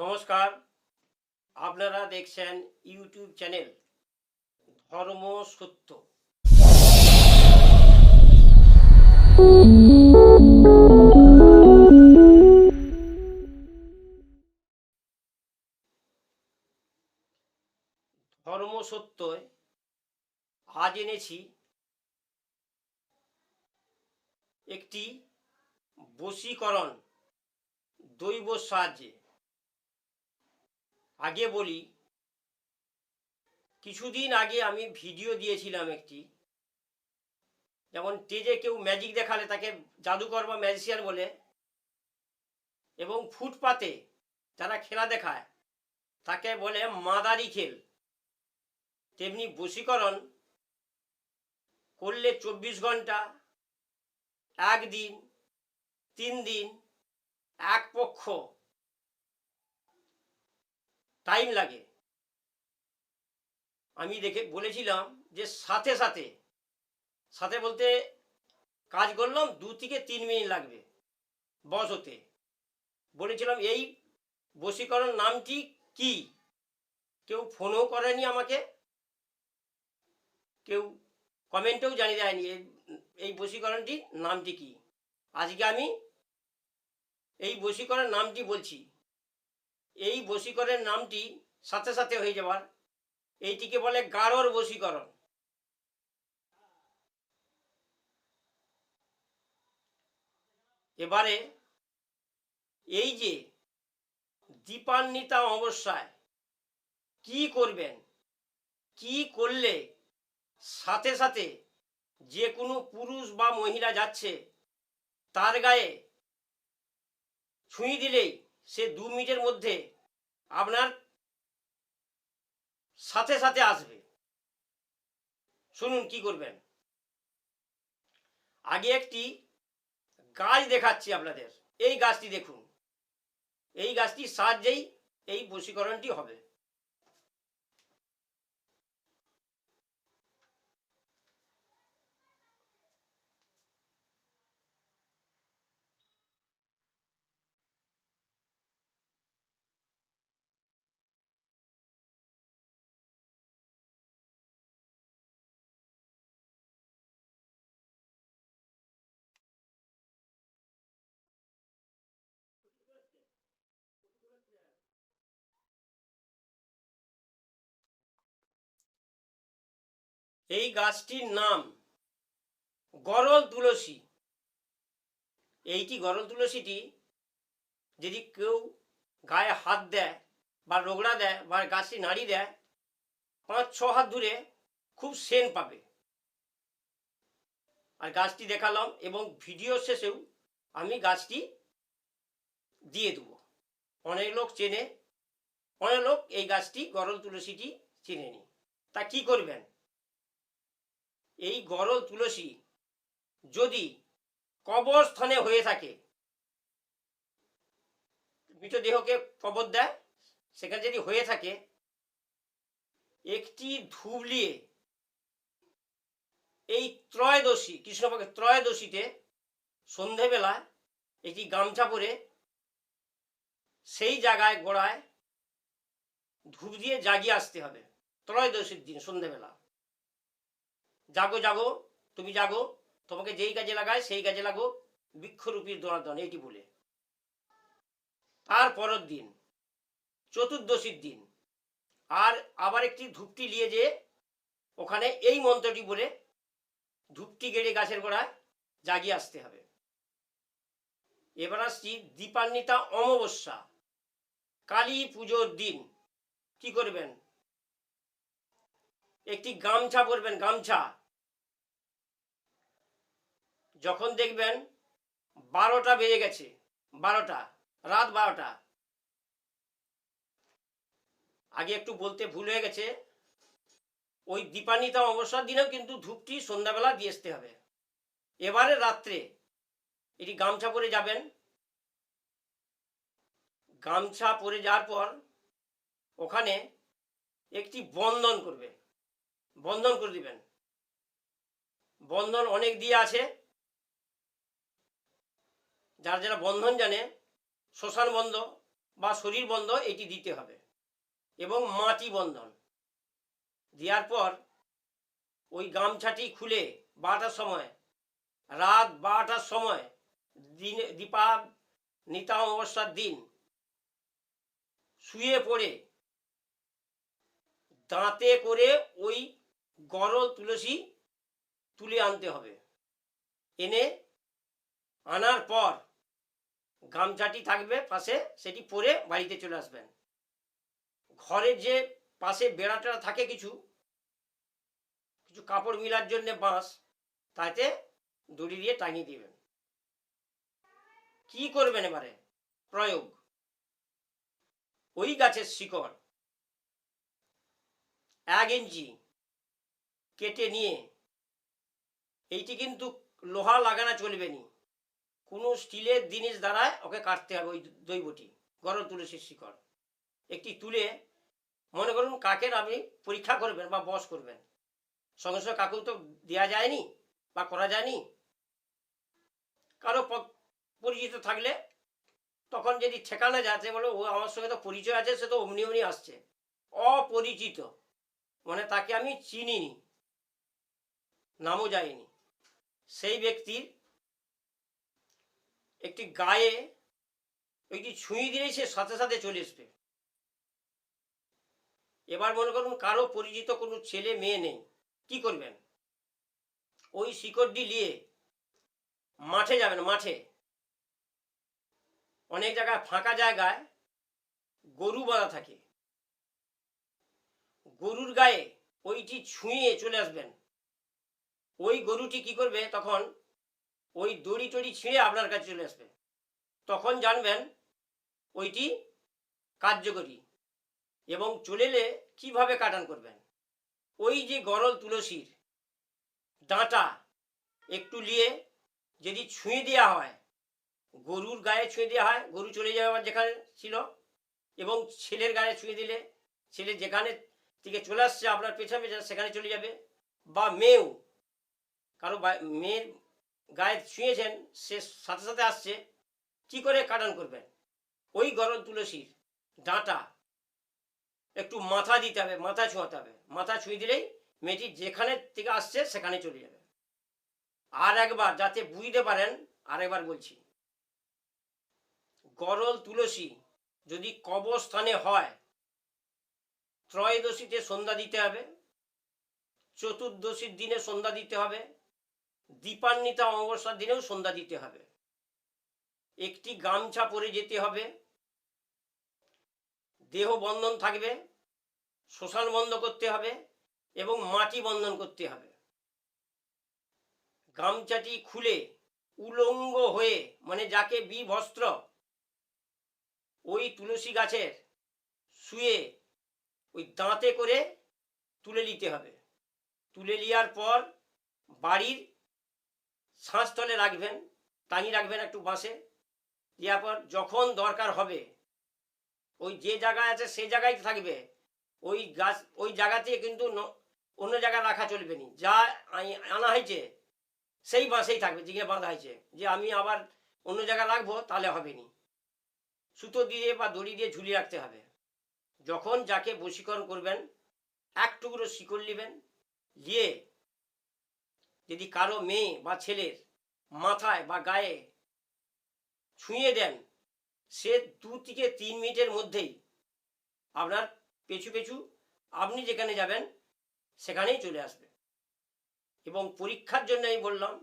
নমস্কার, আপনারা দেখছেন ইউটিউব চ্যানেল ধর্ম সত্য। ধর্ম সত্যয় আজ এনেছি একটি বশীকরণ দৈব সাহায্যে। আগে বলি, কিছুদিন আগে আমি ভিডিও দিয়েছিলাম একটি, যেমন স্টেজে কেউ ম্যাজিক দেখালে তাকে জাদুকর বা ম্যাজিশিয়ান বলে, এবং ফুটপাতে যারা খেলা দেখায়, তাকে বলে মাদারি খেল। তেমনি বশীকরণ করলে চব্বিশ ঘণ্টা, একদিন, তিন দিন, এক পক্ষ টাইম লাগে। আমি দেখে, বলেছিলাম যে সাথে সাথে সাথে বলতে কাজ করলাম, দু থেকে তিন মিনিট লাগবে বস হতে। বলেছিলাম, এই বশীকরণ নামটি কি? কেউ ফোনও করেনি আমাকে। কেউ কমেন্টেও জানিয়ে দেয়নি, এই- বশীকরণটির নামটি কি? আজকে আমি এই বশীকরণ নামটি বলছি। এই বশীকরণের নামটি সাথে সাথে হয়ে যাওয়ার এইটিকে বলে গাঢ়র বশীকরণ। এবারে এই যে দীপান্বিতা অবস্যায় কি করবেন, কি করলে সাথে সাথে যে কোনো পুরুষ বা মহিলা যাচ্ছে, তার গায়ে ছুঁই দিলেই সে দু মিনিটের মধ্যে আপনার সাথে সাথে আসবে। শুনুন কি করবেন। আগে একটি গাছ দেখাচ্ছি আপনাদের। এই গাছটি দেখুন। এই গাছটির সাহায্যেই এই বশীকরণটি হবে। এই গাছটির নাম গরল তুলসী। এইটি গরল তুলসীটি যদি কেউ গায়ে হাত দেয় বা রোগড়া দেয় বা গাছটি নাড়ি দেয়, পাঁচ, ছ হাত দূরে খুব সেন পাবে। আর গাছটি দেখালাম এবং ভিডিও শেষেও আমি গাছটি দিয়ে দেবো। অনেক লোক চেনে, অনেক লোক এই গাছটি, গরল তুলসীটি চেনেনি। তা কি করবেন? এই গরল তুলসী যদি কবরস্থানে হয়ে থাকে, মৃতদেহকে কবর দেয়, সেখানে যদি হয়ে থাকে, একটি ধুবলিয়ে এই ত্রয়োদশী, কৃষ্ণপক্ষের ত্রয়োদশীতে সন্ধেবেলা একটি গামছা পরে সেই জায়গায় গোড়ায় ধূপ দিয়ে জাগিয়ে আসতে হবে, ত্রয়োদশীর দিন সন্ধেবেলা। জাগো জাগো, তুমি জাগো, তোমাকে যেই কাজে লাগায় সেই কাজে লাগো বৃক্ষরূপীর দোনাদন এইটি বলে। তার পরের দিন, চতুর্দশীর দিন, আর আবার একটি ধূপটি নিয়ে যে ওখানে এই মন্ত্রটি বলে, ধূপটি গেড়ে গাছের গোড়ায় জাগিয়ে আসতে হবে। এবার আসছি দীপান্বিতা অমাবস্যা, কালী পুজোর দিন, কি করবেন? একটি গামছা পরবেন, গামছা। যখন দেখবেন বারোটা বেজে গেছে, বারোটা, রাত বারোটা। আগে একটু বলতে ভুল হয়ে গেছে, ওই দীপান্বিতা অবসর দিনেও কিন্তু ধূপটি সন্ধ্যাবেলা দিয়ে আসতে হবে। এবারে রাত্রে এটি গামছা পরে যাবেন। গামছা পরে যাওয়ার পর ওখানে একটি বন্ধন করবে, বন্ধন করে দিবেন। বন্ধন অনেক দিয়ে আছে। যারা যারা বন্ধন জানে, শ্মশান বন্ধ বা শরীর বন্ধ, এটি দিতে হবে। এবং মাটি বন্ধন। দেওয়ার পর ওই গামছাটি খুলে বারোটার সময়, রাত বারোটার সময়, দিনে দীপা নিতা অমাবস্যার দিন, শুয়ে পড়ে, দাঁতে করে ওই গরল তুলসী তুলে আনতে হবে। এনে আনার পর গামছাটি থাকবে পাশে, সেটি পরে বাড়িতে চলে আসবেন। ঘরের যে পাশে বেড়াটা থাকে কিছু কিছু কাপড় মিলার জন্য বাঁশ তাতে দড়ি দিয়ে টাঙিয়ে দিবেন। কি করবেন এবারে? প্রয়োগ। ওই গাছের শিকড় এক ইঞ্চি কেটে নিয়ে, এইটি কিন্তু লোহা লাগানো চলবে নি। কোনো স্টিলের জিনিস দ্বারায় ওকে কাটতে হবে ওই দৈবটি গরম তুলসীর শিকড়। একটি তুলে মনে করুন কাকের আপনি পরীক্ষা করবেন বা বস করবেন। সঙ্গে সঙ্গে কাকেও তো দেওয়া যায়নি বা করা যায়নি। কারও পরিচিত থাকলে তখন যদি ঠেকানো যাচ্ছে বলে, ও আমার সঙ্গে তো পরিচয় আছে, সে তো অমনি অমনি আসছে। অপরিচিত মানে তাকে আমি চিনিনি, নামও যায়নি। সেই ব্যক্তির একটি গায়ে একটি ছুঁই দিলেই সে সাথে সাথে চলে আসবে। এবার মনে করুন কারও পরিচিত কোনো ছেলে মেয়ে নেই, কি করবেন? ওই শিকড়টি নিয়ে মাঠে যাবেন, মাঠে। অনেক জায়গায় ফাঁকা জায়গায় গরু বাঁধা থাকে। গরুর গায়ে ওইটি ছুঁয়ে চলে আসবেন। ওই গরুটি কি করবে তখন ওই দড়ি টড়ি ছিঁড়ে আপনার কাছে চলে আসবে। তখন জানবেন ওইটি কার্যকরী এবং চলে এলে কীভাবে কাটান করবেন। ওই যে গরল তুলসীর ডাঁটা একটু নিয়ে যদি ছুঁয়ে দেওয়া হয়, গরুর গায়ে ছুঁয়ে দেওয়া হয়, গরু চলে আবার যেখানে ছিল এবং ছেলের গায়ে ছুঁয়ে দিলে, ছেলে যেখানে থেকে চলে আসছে আপনার পেছনে পেছনে সেখানে চলে যাবে বা মেয়েও। কারও মেয়ের গায়ে ছুঁয়েছেন, সে সাথে সাথে আসছে। কি করে কাটান করবেন? ওই গরম তুলসীর ডাঁটা একটু মাথা দিতে হবে, মাথা ছোঁয়াতে হবে। মাথা ছুঁয়ে দিলেই মেয়েটি যেখানে থেকে আসছে, সেখানে চলে যাবে। আর একবার যাতে বুঝতে পারেন আর একবার বলছি। গরল তুলসী যদি কবস্থানে হয়, ত্রয়োদশীতে সন্ধ্যা দিতে হবে, চতুর্দশীর দিনে সন্ধ্যা দিতে হবে দীপান্বিতা অমাবস্যার দিনেও সন্ধ্যা দিতে হবে। একটি গামছা পরে যেতে হবে। দেহ বন্ধন থাকবে, শ্মশান বন্ধ করতে হবে এবং মাটি বন্ধন করতে হবে। গামছাটি খুলে উলঙ্গ হয়ে মানে যাকে বিভস্ত্র, ওই তুলসী গাছের শুয়ে ওই দাঁতে করে তুলে নিতে হবে। তুলে নেওয়ার পর বাড়ির ছাঁচতলে রাখবেন টাঙিয়ে রাখবেন একটু বাঁশে দেওয়ার পর যখন দরকার হবে, ওই যে জায়গায় আছে সেই জায়গায় থাকবে। ওই গাছ, ওই জায়গাতে কিন্তু অন্য জায়গায় রাখা চলবে না। যা আনা হয়েছে, সেই বাঁশেই থাকবে যেখানে বাঁধা হয়েছে। যে আমি আবার অন্য জায়গায় রাখব, তাহলে হবে নি। সুতো দিয়ে বা দড়ি দিয়ে ঝুলিয়ে রাখতে হবে। যখন যাকে বশীকরণ করবেন, এক টুকরো শিকড় নেবেন নিয়ে যদি কারও মেয়ে বা ছেলের মাথায় বা গায়ে ছুঁয়ে দেন, সে দু থেকে তিন মিনিটের মধ্যেই আপনার পেছু পেছু আপনি যেখানে যাবেন, সেখানেই চলে আসবে। এবং পরীক্ষার জন্য আমি বললাম,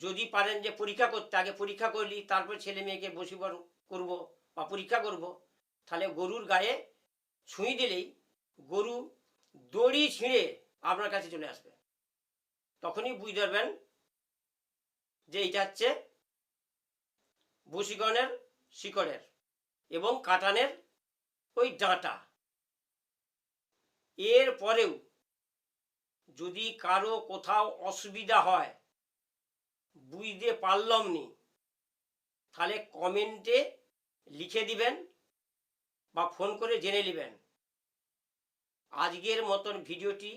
যদি পারেন যে পরীক্ষা করতে, আগে পরীক্ষা করলি, তারপর ছেলে মেয়েকে বসীকরণ করব বা পরীক্ষা করব, তাহলে গরুর গায়ে ছুঁই দিলেই গরু দড়ি ছিঁড়ে আপনার কাছে চলে আসবে। তখনই বুঝতে পারবেন যে এটা হচ্ছে বশীকরণের শিকড়ের এবং কাটানের ওই ডাঁটা। এর পরেও যদি কারও কোথাও অসুবিধা হয়, বুঝতে পারলাম নি, তাহলে কমেন্টে লিখে দিবেন বা ফোন করে জেনে নেবেন। আজকের মতন ভিডিওটি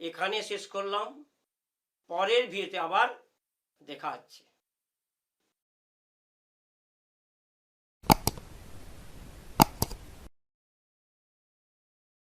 এখানে শেষ করলাম। পরের ভিডিওতে আবার দেখা হচ্ছে।